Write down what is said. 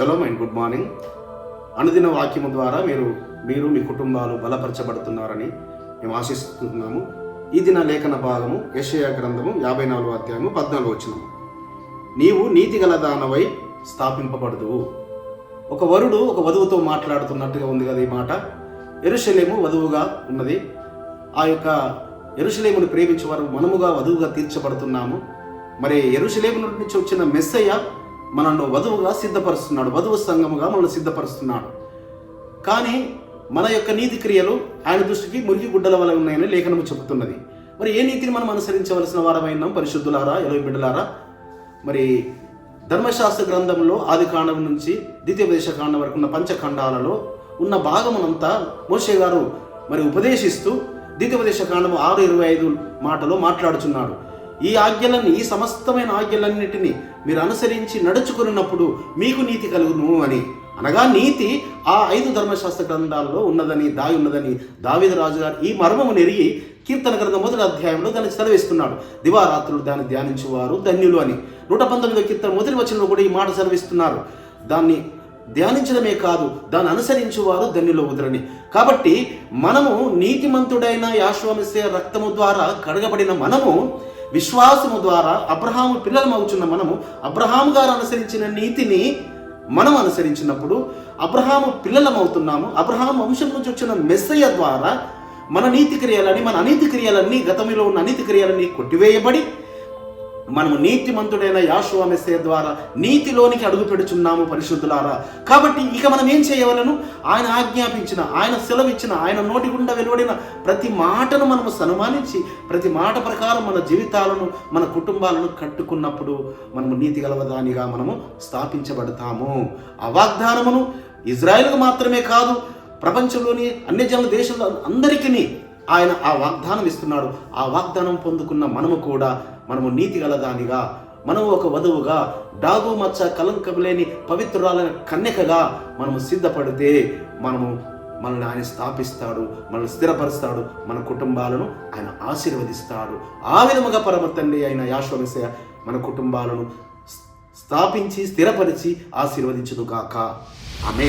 Morning అనుదిన వాక్యము ద్వారా మీరు మీరు మీ కుటుంబాలు బలపరచబడుతున్నారని మేము ఆశిస్తున్నాము. ఈ దిన లేఖన భాగము యెషయా గ్రంథము యాభై నాలుగు అధ్యాయము పద్నాలుగు వచ్చినము నీవు నీతి గల దానవై స్థాపింపబడదువు. ఒక వరుడు ఒక వధువుతో మాట్లాడుతున్నట్టుగా ఉంది కదా ఈ మాట. ఎరుషలేము వధువుగా ఉన్నది. ఆ యొక్క ఎరుషలేమును ప్రేమించే వారు మనముగా వధువుగా తీర్చబడుతున్నాము. మరి ఎరుషలేము నుంచి వచ్చిన మెస్సయ్య మనల్ని వధువుగా సిద్ధపరుస్తున్నాడు వధువు సంఘముగా మనల్ని సిద్ధపరుస్తున్నాడు. కానీ మన యొక్క నీతి క్రియలు ఆయన దృష్టికి మురిగి గుడ్డల వల్ల ఉన్నాయని లేఖనము చెబుతున్నది. మరి ఏ నీతిని మనం అనుసరించవలసిన వారమైనాం? పరిశుద్ధులారా ఇరవై బిడ్డలారా? మరి ధర్మశాస్త్ర గ్రంథంలో ఆది కాండం నుంచి ద్వితీయోపదేశ కాండం వరకు ఉన్న పంచఖండాలలో ఉన్న భాగమునంతా మోషే గారు మరి ఉపదేశిస్తూ ద్వితీయోపదేశ కాండము ఆరు ఇరవై ఐదు మాటలో మాట్లాడుచున్నాడు. ఈ ఆజ్ఞలన్నీ ఈ సమస్తమైన ఆజ్ఞలన్నిటినీ మీరు అనుసరించి నడుచుకున్నప్పుడు మీకు నీతి కలుగును అని. అనగా నీతి ఆ ఐదు ధర్మశాస్త్ర గ్రంథాల్లో ఉన్నదని దాగి ఉన్నదని దావిద రాజు గారు ఈ మర్మము నెరిగి కీర్తన గ్రంథం మొదటి అధ్యాయంలో దాన్ని సెలవిస్తున్నాడు. దివారాత్రులు దాన్ని ధ్యానించువారు ధన్యులు అని. నూట పంతొమ్మిదో కీర్తన మొదటి వచనంలో కూడా ఈ మాట సెలవిస్తున్నారు. దాన్ని ధ్యానించడమే కాదు దాన్ని అనుసరించేవారు ధన్యులు ఉదరని కాబట్టి మనము నీతిమంతుడైన యాశ్వమిసే రక్తము ద్వారా కడగబడిన మనము విశ్వాసము ద్వారా అబ్రహాము పిల్లలమవుచున్న మనము అబ్రహాము గారు అనుసరించిన నీతిని మనం అనుసరించినప్పుడు అబ్రహాము పిల్లలమవుతున్నాము అబ్రహాము వంశం నుంచి వచ్చిన మెస్సయ్య ద్వారా మన నీతి క్రియలని మన అనీతి క్రియలన్నీ గతంలో ఉన్న అనీతి క్రియలన్నీ కొట్టివేయబడి మనము నీతిమంతుడైన యాశువ మెస్సే ద్వారా నీతిలోనికి అడుగు పెడుచున్నాము పరిశుద్ధులారా. కాబట్టి ఇక మనం ఏం చేయవలను? ఆయన ఆజ్ఞాపించిన ఆయన సెలవిచ్చిన ఆయన నోటి గుండా వెలువడిన ప్రతి మాటను మనము సన్మానించి ప్రతి మాట ప్రకారం మన జీవితాలను మన కుటుంబాలను కట్టుకున్నప్పుడు మనము నీతి గలవదానిగా మనము స్థాపించబడతాము. ఆ వాగ్దానమును ఇజ్రాయెల్కు మాత్రమే కాదు ప్రపంచంలోని అన్ని జనుల దేశంలో అందరికీ ఆయన ఆ వాగ్దానం ఇస్తున్నాడు. ఆ వాగ్దానం పొందుకున్న మనము కూడా మనము నీతి గలదానిగా మనము ఒక వధువుగా డాగు మచ్చ కలంకం లేని పవిత్రురాలైన కన్యకగా మనము సిద్ధపడితే మనము మనల్ని ఆయన స్థాపిస్తాడు మనల్ని స్థిరపరుస్తాడు మన కుటుంబాలను ఆయన ఆశీర్వదిస్తాడు. ఆ విధముగా పరమ తండ్రి అయిన యాశ్వమిసయ మన కుటుంబాలను స్థాపించి స్థిరపరిచి ఆశీర్వదించుదుగాక ఆమె